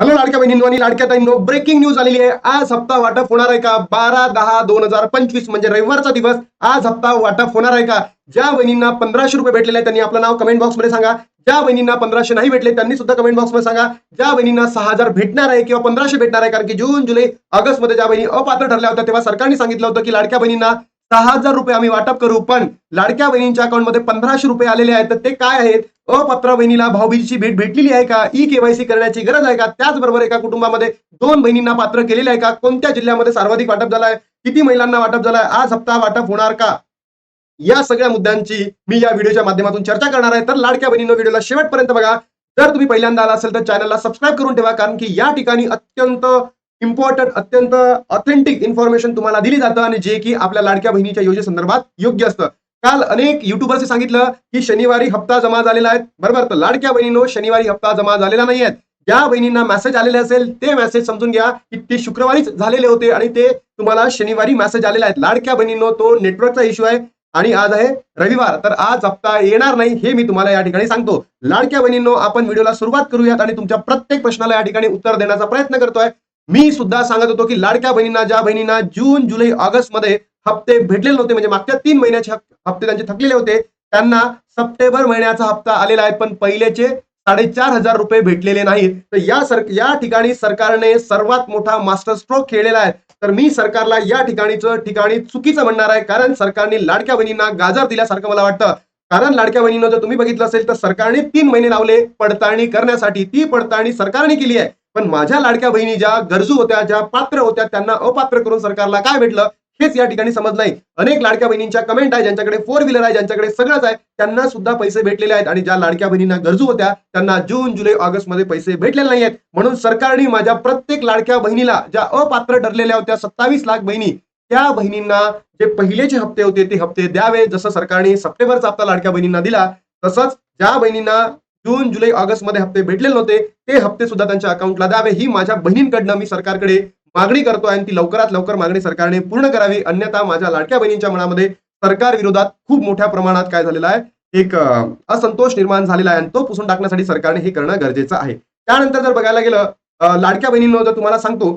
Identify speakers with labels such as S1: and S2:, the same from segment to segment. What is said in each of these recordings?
S1: Hello लाडक्या बहिणींनी लाडक्या ताईंनो breaking news आलेली आहे. आज हप्ता वाटप होणार आहे का? बारा दहा दोन हजार पंचवीस म्हणजे रविवारचा दिवस आज हप्ता वाटप होणार आहे का? ज्या बहिणींना पंधराशे रुपये भेटलेले त्यांनी आपलं नाव कमेंट बॉक्समध्ये सांगा. ज्या बहिणींना पंधराशे नाही भेटले त्यांनी सुद्धा कमेंट बॉक्समध्ये सांगा. ज्या बहिणींना सहा हजार भेटणार आहे किंवा पंधराशे भेटणार आहे कारण की जून जुलै ऑगस्टमध्ये ज्या बहिणी अपात्र ठरल्या होत्या तेव्हा सरकारने सांगितलं होतं की लाडक्या बहिणींना सहा हजार रुपये आम्ही वाटप करू. पण लाडक्या बहिणींच्या अकाउंटमध्ये पंधराशे रुपये आलेले आहेत. तर ते काय आहेत? अपात्र बहिणीला भाऊबीजीची भेट भेटलेली आहे का? ई केवायसी करण्याची गरज आहे का? त्याचबरोबर एका कुटुंबामध्ये दोन बहिणींना पात्र केलेले आहे का? कोणत्या जिल्ह्यामध्ये सर्वाधिक वाटप झालाय? किती महिलांना वाटप झालाय? आज हप्ता वाटप होणार का? या सगळ्या मुद्द्यांची मी या व्हिडिओच्या माध्यमातून चर्चा करणार आहे. तर लाडक्या बहिणीनं व्हिडिओला शेवटपर्यंत बघा. जर तुम्ही पहिल्यांदा आला असेल तर चॅनलला सबस्क्राईब करून ठेवा कारण की या ठिकाणी अत्यंत इम्पॉर्टंट अत्यंत ऑथेंटिक इन्फॉर्मेशन तुम्हाला दिली जातं आणि जे की आपल्या लाडक्या बहिणीच्या योजनेसंदर्भात योग्य असतं. काल अनेक युट्यूबर्सने सांगितलं की शनिवारी हप्ता जमा झालेला आहे. बरोबर? तर लाडक्या बहिणीनो शनिवारी हप्ता जमा झालेला नाही ज्या बहिणींना मेसेज आलेले असेल ते मेसेज समजून घ्या की ते शुक्रवारीच झालेले होते आणि ते तुम्हाला शनिवारी मेसेज आलेले आहेत. लाडक्या बहिणींनो तो नेटवर्कचा इश्यू आहे आणि आज आहे रविवार. तर आज हप्ता येणार नाही हे मी तुम्हाला या ठिकाणी सांगतो. लाडक्या बहिणींनो आपण व्हिडिओला सुरुवात करूयात आणि तुमच्या प्रत्येक प्रश्नाला या ठिकाणी उत्तर देण्याचा प्रयत्न करतोय. मी सुद्धा सांगत होतो की लाडक्या बहिणींना ज्या बहिणींना जून जुलै ऑगस्टमध्ये हप्ते भेटलेले नव्हते म्हणजे मागच्या तीन महिन्याचे हप्ते त्यांचे थकलेले होते. त्यांना सप्टेंबर महिन्याचा हप्ता आलेला आहे पण पहिलेचे साडेचार हजार रुपये भेटलेले नाहीत. तर या सर या ठिकाणी सरकारने सर्वात मोठा मास्टर स्ट्रोक खेळलेला आहे. तर मी सरकारला या ठिकाणीचं ठिकाणी चुकीचं म्हणणार आहे. कारण सरकारने लाडक्या बहिणींना गाजर दिल्यासारखं मला वाटतं. कारण लाडक्या बहिणीनं जर तुम्ही बघितलं असेल तर सरकारने तीन महिने लावले पडताळणी करण्यासाठी. ती पडताळणी सरकारने केली आहे. पण माझ्या लाडक्या बहिणी ज्या गरजू होत्या ज्या पात्र होत्या त्यांना अपात्र करून सरकारला काय भेटलं? हेच या ठिकाणी समजलंय अनेक लाडक्या बहिणींच्या कमेंट आहे ज्यांच्याकडे फोर व्हीलर आहे ज्यांच्याकडे सगळंच आहे त्यांना सुद्धा पैसे भेटलेले आहेत. आणि ज्या लाडक्या बहिणींना गरजू होत्या त्यांना जून जुलै ऑगस्टमध्ये पैसे भेटलेले नाहीयेत. म्हणून सरकारने माझ्या प्रत्येक लाडक्या बहिणीला ज्या अपात्र ठरलेल्या होत्या सत्तावीस लाख बहिणी त्या बहिणींना जे पहिलेचे हप्ते होते ते हप्ते द्यावे. जसं सरकारने सप्टेंबरचा हप्ता लाडक्या बहिणींना दिला तसंच ज्या बहिणींना जून जुलै ऑगस्टमध्ये हप्ते भेटलेले नव्हते ते हप्ते सुद्धा त्यांच्या अकाउंटला द्यावे. ही माझ्या बहिणींकडनं मी सरकारकडे मागणी करतोय आणि ती लवकरात लवकर मागणी सरकारने पूर्ण करावी. अन्यथा माझ्या लाडक्या बहिणींच्या मनामध्ये सरकार विरोधात खूप मोठ्या प्रमाणात काय झालेलं आहे? एक असंतोष निर्माण झालेला आहे आणि तो पुसून टाकण्यासाठी सरकारने हे करणं गरजेचं आहे. त्यानंतर जर बघायला गेलं लाडक्या बहिणींनो जर तुम्हाला सांगतो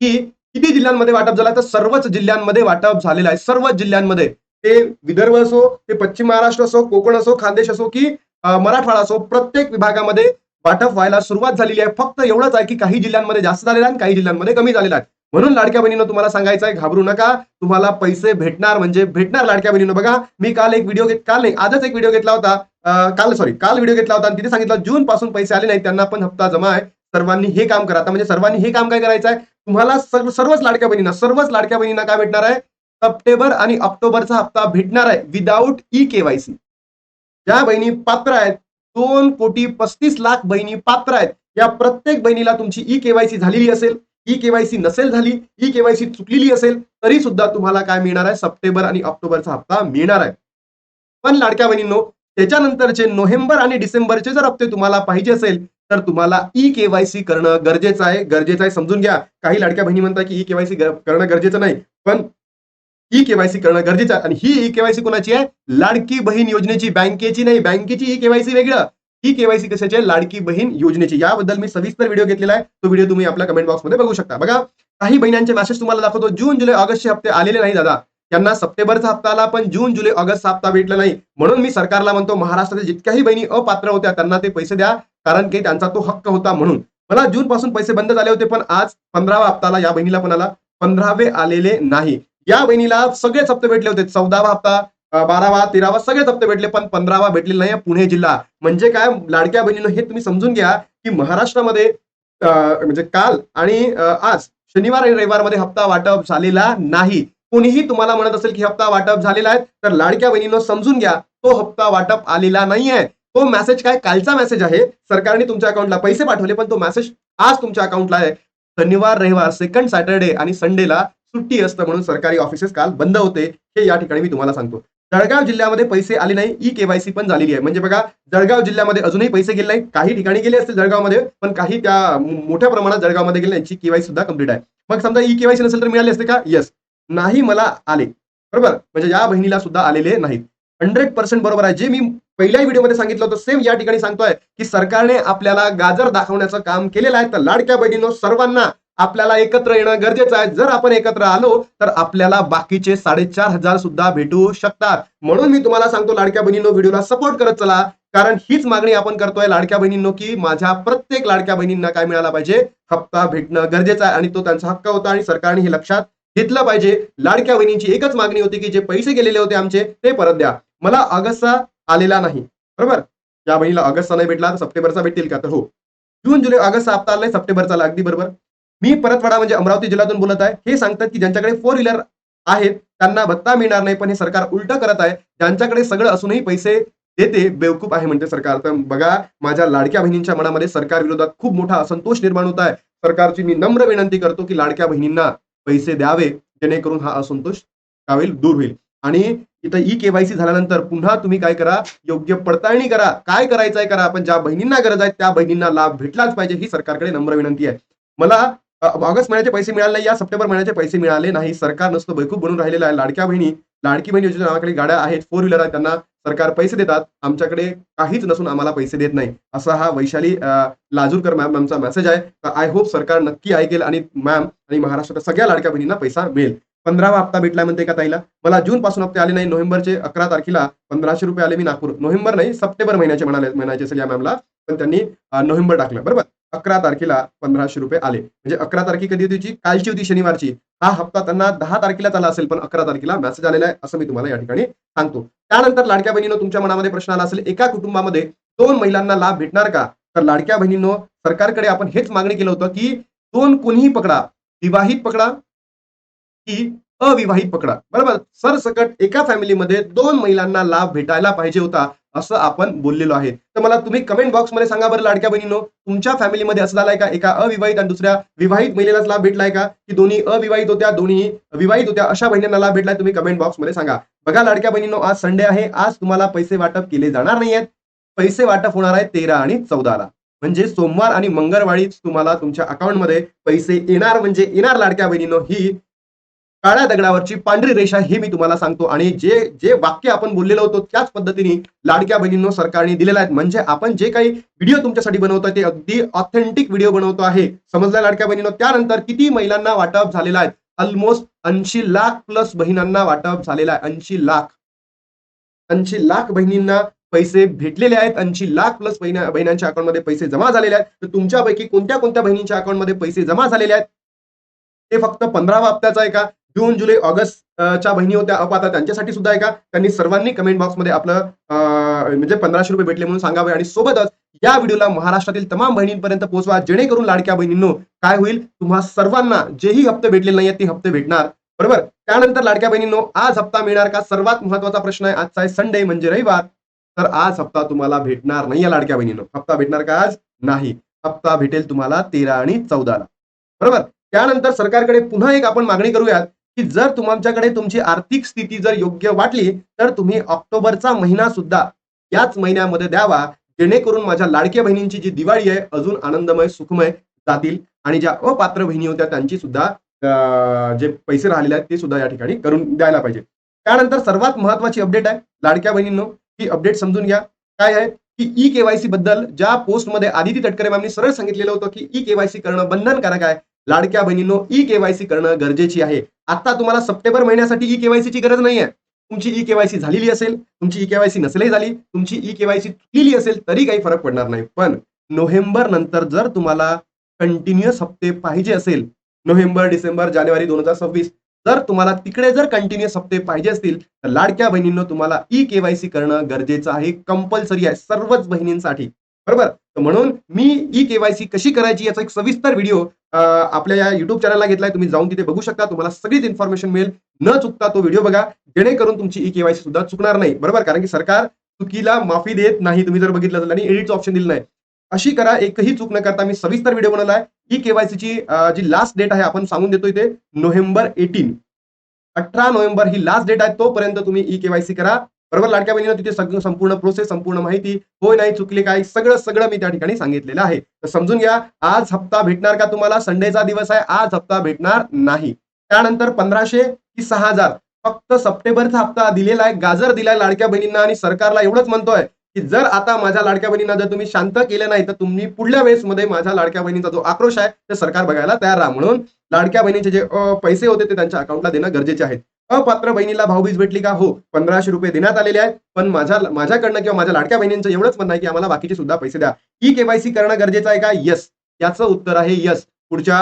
S1: की किती जिल्ह्यांमध्ये वाटप झालं तर सर्वच जिल्ह्यांमध्ये वाटप झालेलं आहे. सर्वच जिल्ह्यांमध्ये. ते विदर्भ असो ते पश्चिम महाराष्ट्र असो कोकण असो खानदेश असो की मराठवाडा असो प्रत्येक विभागामध्ये वाटप व्हायला सुरुवात झालेली आहे. फक्त एवढंच आहे की काही जिल्ह्यांमध्ये जास्त झालेला आहे काही जिल्ह्यांमध्ये कमी झालेलं आहे. म्हणून लाडक्या बहिणीनं तुम्हाला सांगायचं आहे घाबरू नका. तुम्हाला पैसे भेटणार म्हणजे भेटणार लाडक्या बहिणीनं. बघा मी काल एक व्हिडिओ घेत काल नाही आजच एक व्हिडिओ घेतला होता. काल सॉरी काल व्हिडिओ घेतला होता आणि तिथे सांगितलं जून पासून पैसे आले नाही त्यांना पण हप्ता जमा आहे. सर्वांनी हे काम करा. आता म्हणजे सर्वांनी हे काम काय करायचं आहे? तुम्हाला सर्व सर्वच लाडक्या बहिणींना सर्वच लाडक्या बहिणींना काय भेटणार आहे? सप्टेंबर आणि ऑक्टोबरचा हप्ता भेटणार आहे विदाऊट ई केवायसी ज्या बहिणी पात्र आहेत दोन कोटी पस्तीस लाख बहिणी पात्र आहेत. या प्रत्येक बहिणीला तुमची ई केवायसी झालेली असेल ई केवायसी नसेल झाली ई केवायसी चुकलेली असेल तरी सुद्धा तुम्हाला काय मिळणार आहे? सप्टेंबर आणि ऑक्टोबरचा हप्ता मिळणार आहे. पण लाडक्या बहिणींनो त्याच्यानंतरचे नोव्हेंबर आणि डिसेंबरचे जर हप्ते तुम्हाला पाहिजे असेल तर तुम्हाला ई केवायसी करणं गरजेचं आहे. गरजेचं आहे समजून घ्या. काही लाडक्या बहिणी म्हणतात की ई केवायसी करणं गरजेचं नाही. पण ई केवायसी करणं गरजेचं आहे. आणि ही ई केवायसी कोणाची आहे? लाडकी बहीण योजनेची. बँकेची नाही बँकेची ई केवायसी वेगळं. ही केवायसी कशाची आहे? लाडकी बहीण योजनेची. याबद्दल मी सविस्तर व्हिडिओ घेतलेला आहे. तो व्हिडिओ तुम्ही आपल्या कमेंट बॉक्समध्ये बघू शकता. बघा काही बहिणांचे मॅसेज तुम्हाला दाखवतो. जून जुलै ऑगस्टचे हप्ते आलेले नाही दादा. त्यांना सप्टेंबरचा हप्ता आला पण जून जुलै ऑगस्टचा हप्ता भेटला नाही. म्हणून मी सरकारला म्हणतो महाराष्ट्रातील जितक्याही बहिणी अपात्र होत्या त्यांना ते पैसे द्या. कारण की त्यांचा तो हक्क होता म्हणून. मला जून पासून पैसे बंद झाले होते पण आज पंधरावा हप्ताला या बहिणीला पण आला. पंधरावे आलेले नाही. या बहिणीला सगळेच हप्ते भेटले होते. चौदावा हप्ता बारावा तेरावा सगळेच हप्ते भेटले पण पंधरावा भेटलेला नाही पुणे जिल्हा. म्हणजे काय? लाडक्या बहिणीनं हे तुम्ही समजून घ्या की महाराष्ट्रामध्ये म्हणजे काल आणि आज शनिवार आणि रविवारमध्ये हप्ता वाटप झालेला नाही. कोणीही तुम्हाला म्हणत असेल की हप्ता वाटप झालेला आहे तर लाडक्या बहिणीनं समजून घ्या तो हप्ता वाटप आलेला नाहीये. तो मेसेज काय? कालचा मेसेज आहे. सरकारने तुमच्या अकाउंटला पैसे पाठवले पण तो मेसेज आज तुमच्या अकाउंटला आहे. शनिवार रविवार सेकंड सॅटर्डे आणि संडेला सुट्टी असतं म्हणून सरकारी ऑफिसेस काल बंद होते हे या ठिकाणी मी तुम्हाला सांगतो. जळगाव जिल्ह्यामध्ये पैसे आले नाही ई केवायसी पण झालेली आहे. म्हणजे बघा जळगाव जिल्ह्यामध्ये अजूनही पैसे गेले नाही काही ठिकाणी गेले असतील जळगावमध्ये पण काही त्या मोठ्या प्रमाणात जळगावमध्ये गेले यांची केवायसी सुद्धा कंप्लीट आहे. मग समजा ई केवायसी नसेल तर मिळाले असते का? येस नाही मला आले. बरोबर? म्हणजे या बहिणीला सुद्धा आलेले नाहीत. हंड्रेड पर्सेंट बरोबर आहे. जे मी पहिल्याही व्हिडिओमध्ये सांगितलं होतं सेम या ठिकाणी सांगतोय की सरकारने आपल्याला गाजर दाखवण्याचं काम केलेलं आहे. तर लाडक्या बहिणींनो सर्वांना आपल्याला एकत्र येणं गरजेचं आहे. जर आपण एकत्र आलो तर आपल्याला बाकीचे साडेचार हजार सुद्धा भेटू शकतात. म्हणून मी तुम्हाला सांगतो लाडक्या बहिणींनो व्हिडिओला सपोर्ट करत चला. कारण हीच मागणी आपण करतोय लाडक्या बहिणींनो की माझ्या प्रत्येक लाडक्या बहिणींना काय मिळाला पाहिजे? हप्ता भेटणं गरजेचं आहे आणि तो त्यांचा हक्क होता आणि सरकारने हे लक्षात घेतलं पाहिजे. लाडक्या बहिणींची एकच मागणी होती की जे पैसे गेलेले होते आमचे ते परत द्या. मला ऑगस्टचा आलेला नाही. बरोबर? या बहिणीला ऑगस्टचा नाही भेटला तर सप्टेंबरचा भेटतील का? तर हो. जून जुलै ऑगस्टचा हप्ता आलाय सप्टेंबरचा अगदी बरोबर? मी परतवाडा म्हणजे अमरावती जिल्ह्यातून बोलत आहे. हे सांगतात की ज्यांच्याकडे फोर व्हीलर आहेत त्यांना भत्ता मिळणार नाही पण हे सरकार उलट करत आहे. ज्यांच्याकडे सगळं असूनही पैसे देते बेवकूफ आहे म्हणते सरकार. तर बघा माझ्या लाडक्या बहिणींच्या मनामध्ये सरकार विरोधात खूप मोठा असंतोष निर्माण होत आहे. सरकारची मी नम्र विनंती करतो की लाडक्या बहिणींना पैसे द्यावे जेणेकरून हा असंतोष त्यावेळी दूर होईल. आणि इथं ई केवायसी झाल्यानंतर पुन्हा तुम्ही काय करा योग्य पडताळणी करा. काय करायचंय करा पण ज्या बहिणींना गरज आहे त्या बहिणींना लाभ भेटलाच पाहिजे ही सरकारकडे नम्र विनंती आहे. मला ऑगस्ट महिन्याचे पैसे मिळाले नाही या सप्टेंबर महिन्याचे पैसे मिळाले नाही. सरकार नसतो बैकूप बनून राहिलेला आहे. लाडक्या बहिणी लाडकी बहिणी योजना नावाकडे गाड्या आहेत फोर व्हीलर आहेत त्यांना सरकार पैसे देतात. आमच्याकडे काहीच नसून आम्हाला पैसे देत नाही. असा हा वैशाली लाजूरकर मॅम मॅमचा मेसेज आहे. तर आय होप सरकार नक्की ऐकेल आणि मॅम आणि महाराष्ट्राच्या सगळ्या लाडक्या बहिणींना पैसा मिळेल. पंधरावा हप्ता भेटला म्हणते का ताईला? मला जून पासून हप्ते आले नाही. नोव्हेंबरचे अकरा तारखेला पंधराशे रुपये आले मी नागपूर. नोव्हेंबर नाही सप्टेंबर महिन्याचे म्हणाले म्हणायचे असेल या मॅमला पण त्यांनी नोव्हेंबर टाकलं. बरोबर? अकरा तारखेला पंधराशे रुपये आले. म्हणजे अकरा तारखे कधी होती कालची होती शनिवारची. हा हप्ता त्यांना दहा तारखेला आला असेल पण अकरा तारखेला मेसेज आलेला आहे असं मी तुम्हाला या ठिकाणी सांगतो. त्यानंतर लाडक्या बहिणीनं तुमच्या मनामध्ये प्रश्न आला असेल एका कुटुंबामध्ये दोन महिलांना लाभ भेटणार का? तर लाडक्या बहिणींनो सरकारकडे आपण हेच मागणी केलं होतं की दोन कोणीही पकडा. विवाहित पकडा की अविवाहित पकडा. बरोबर? सरसकट एका फॅमिलीमध्ये दोन महिलांना लाभ भेटायला पाहिजे होता. असं आपण बोललेलो आहे. तर मला तुम्ही कमेंट बॉक्समध्ये सांगा बरं लाडक्या बहिणीनो तुमच्या फॅमिलीमध्ये असं झालाय का? एका अविवाहित आणि दुसऱ्या विवाहित महिलेलाच लाभ भेटलाय का? की दोन्ही अविवाहित होत्या दोन्ही विवाहित होत्या अशा बहिणींना लाभ भेटलाय तुम्ही कमेंट बॉक्समध्ये सांगा. बघा लाडक्या बहिणीनो आज संडे आहे. आज तुम्हाला पैसे वाटप केले जाणार नाही पैसे वाटप होणार आहे तेरा आणि चौदाला म्हणजे सोमवार आणि मंगळवारीच तुम्हाला तुमच्या अकाउंटमध्ये पैसे येणार. म्हणजे येणार लाडक्या बहिणीनो ही काळ्या दगडावरची पांढरी रेषा हे मी तुम्हाला सांगतो. आणि जे जे वाक्य आपण बोललेलो होतो त्याच पद्धतीने लाडक्या बहिणींनो सरकारने दिलेला आहे. म्हणजे आपण जे काही व्हिडिओ तुमच्यासाठी बनवतो ते अगदी ऑथेंटिक व्हिडिओ बनवतो आहे. समजला लाडक्या बहिणींनो? त्यानंतर किती महिलांना वाटप झालेला आहे? ऑलमोस्ट ऐंशी लाख प्लस बहिणांना वाटप झालेला आहे. ऐंशी लाख. ऐंशी लाख बहिणींना पैसे भेटलेले आहेत. ऐंशी लाख प्लस बहिणा बहिणांच्या अकाउंटमध्ये पैसे जमा झालेले आहेत. तर तुमच्यापैकी कोणत्या कोणत्या बहिणींच्या अकाउंटमध्ये पैसे जमा झालेले आहेत? ते फक्त पंधरावा हप्त्याचा आहे का? जून जुलै ऑगस्ट च्या बहिणी होत्या. अपात्र त्यांच्यासाठी सुद्धा आहे का त्यांनी सर्वांनी कमेंट बॉक्समध्ये आपलं म्हणजे पंधराशे रुपये भेटले म्हणून सांगावे. आणि सोबतच या व्हिडिओला महाराष्ट्रातील तमाम बहिणींपर्यंत पोहोचवा जेणेकरून लाडक्या बहिणींनो काय होईल? तुम्हा सर्वांना जेही हप्ते भेटले नाही ते हप्ते भेटणार. बरोबर? त्यानंतर लाडक्या बहिणींनो आज हप्ता मिळणार का? सर्वात महत्त्वाचा प्रश्न आहे. आजचा आहे संडे म्हणजे रविवार. तर आज हप्ता तुम्हाला भेटणार नाही या लाडक्या बहिणींनो. हप्ता भेटणार का आज? नाही. हप्ता भेटेल तुम्हाला तेरा आणि चौदाला. बरोबर? त्यानंतर सरकारकडे पुन्हा एक आपण मागणी करूयात. की जर तुमच्याकडे तुमची आर्थिक स्थिती जर योग्य वाटली तर तुम्ही ऑक्टोबरचा महिना सुद्धा याच महिन्यामध्ये द्यावा. जेणेकरून माझ्या लाडक्या बहिणींची जी दिवाळी आहे अजून आनंदमय सुखमय जातील. आणि ज्या अपात्र बहिणी होत्या त्यांची सुद्धा जे पैसे राहिलेले आहेत ते सुद्धा या ठिकाणी करून द्यायला पाहिजे. त्यानंतर सर्वात महत्वाची अपडेट आहे लाडक्या बहिणींनो ही अपडेट समजून घ्या. काय आहे? की ई केवायसी बद्दल ज्या पोस्टमध्ये आदिती तटकरे मॅमनी सरळ सांगितलेलं होतं की ई केवायसी करणं बंधनकारक आहे लाडक्या बहिणींनो ई केवायसी करणं गरजेची आहे. आता तुम्हाला सप्टेंबर महिन्यासाठी ई केवायसीची गरज नाही आहे तुमची ई केवायसी झालेली असेल तुमची ई केवायसी नसेलही झाली तुमची ई केवायसी चुकलेली असेल तरी काही फरक पडणार नाही. पण नोव्हेंबर नंतर जर तुम्हाला कंटिन्युअस हप्ते पाहिजे असेल नोव्हेंबर डिसेंबर जानेवारी दोन हजार सव्वीस जर तुम्हाला तिकडे जर कंटिन्युअस हप्ते पाहिजे असतील तर लाडक्या बहिणींनो तुम्हाला ई केवायसी करणं गरजेचं आहे कंपल्सरी आहे सर्वच बहिणींसाठी. बरोबर? तर म्हणून मी ई केवायसी कशी करायची याचा एक सविस्तर व्हिडिओ आपल्या या युट्यूब चॅनलला घेतलाय. तुम्ही जाऊन तिथे बघू शकता. तुम्हाला सगळीच इन्फॉर्मेशन मिळेल. न चुकता तो व्हिडिओ बघा. जेणेकरून तुमची ई केवायसी सुद्धा चुकणार नाही. बरोबर? कारण की सरकार चुकीला माफी देत नाही. तुम्ही जर बघितलं तर आणि एडिटचं ऑप्शन दिलं नाही. अशी करा. एकही चूक न करता मी सविस्तर व्हिडिओ बनवलाय. ई केवायसीची जी लास्ट डेट आहे आपण सांगून देतो इथे नोव्हेंबर एटीन. अठरा नोव्हेंबर ही लास्ट डेट आहे तोपर्यंत तुम्ही ई केवायसी करा. बरोबर? लाडक्या बहिणीला तिथे सगळं संपूर्ण प्रोसेस संपूर्ण माहिती होय नाही चुकले काय सगळं सगळं मी त्या ठिकाणी सांगितलेलं आहे. तर समजून घ्या आज हप्ता भेटणार का तुम्हाला? संडेचा दिवस आहे आज हप्ता भेटणार नाही. त्यानंतर पंधराशे की सहा हजार. फक्त सप्टेंबरचा हप्ता दिलेला आहे गाजर दिलाय लाडक्या बहिणींना आणि सरकारला एवढंच म्हणतोय की जर आता माझ्या लाडक्या बहिणींना जर तुम्ही शांत केलं नाही तर तुम्ही पुढल्या वेळेसमध्ये माझ्या लाडक्या बहिणींचा जो आक्रोश आहे ते सरकार बघायला तयार राहा. म्हणून लाडक्या बहिणीचे जे पैसे होते ते त्यांच्या अकाउंटला देणं गरजेचे आहे. अपात्र बहिणीला भाऊबीज भेटली का? हो. पंधराशे रुपये देण्यात आलेले आहेत. पण माझ्या माझ्याकडनं किंवा माझ्या लाडक्या बहिणींचं एवढंच म्हणणं आहे की आम्हाला बाकीचे सुद्धा पैसे द्या. ई केवायसी करणं गरजेचं आहे का? यस याचं उत्तर आहे यस पुढच्या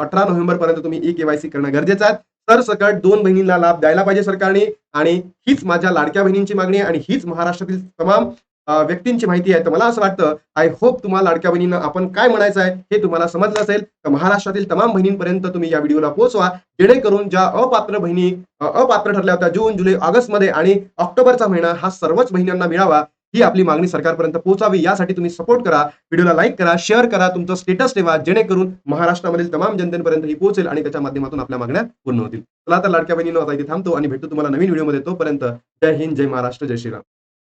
S1: अठरा नोव्हेंबर पर्यंत तुम्ही ई केवायसी करणं गरजेचं आहे. तर सकट दोन बहिणींना लाभ द्यायला पाहिजे सरकारने. आणि हीच माझ्या लाडक्या बहिणींची मागणी आणि हीच महाराष्ट्रातील तमाम व्यक्तींची माहिती आहे. तर मला असं वाटतं आय होप तुम्हाला लाडक्या बहिणींना आपण काय म्हणायचं आहे हे तुम्हाला समजलं असेल तर महाराष्ट्रातील तमाम बहिणींपर्यंत तुम्ही या व्हिडिओला पोहोचवा. जेणेकरून ज्या अपात्र बहिणी अपात्र ठरल्या होत्या जून जुलै ऑगस्टमध्ये आणि ऑक्टोबरचा महिना हा सर्वच बहिणींना मिळावा ही आपली मागणी सरकारपर्यंत पोहोचावी. यासाठी तुम्ही सपोर्ट करा व्हिडिओला लाईक करा शेअर करा तुमचं स्टेटस ठेवा जेणेकरून महाराष्ट्रामधील तमाम जनतेपर्यंत ही पोहोचेल आणि त्याच्या माध्यमातून आपल्या मागण्या पूर्ण होतील. चला तर लाडक्या बहिणीनं आता इथे थांबतो आणि भेटतो तुम्हाला नवीन व्हिडिओमध्ये तोपर्यंत. जय हिंद जय महाराष्ट्र जय श्रीराम.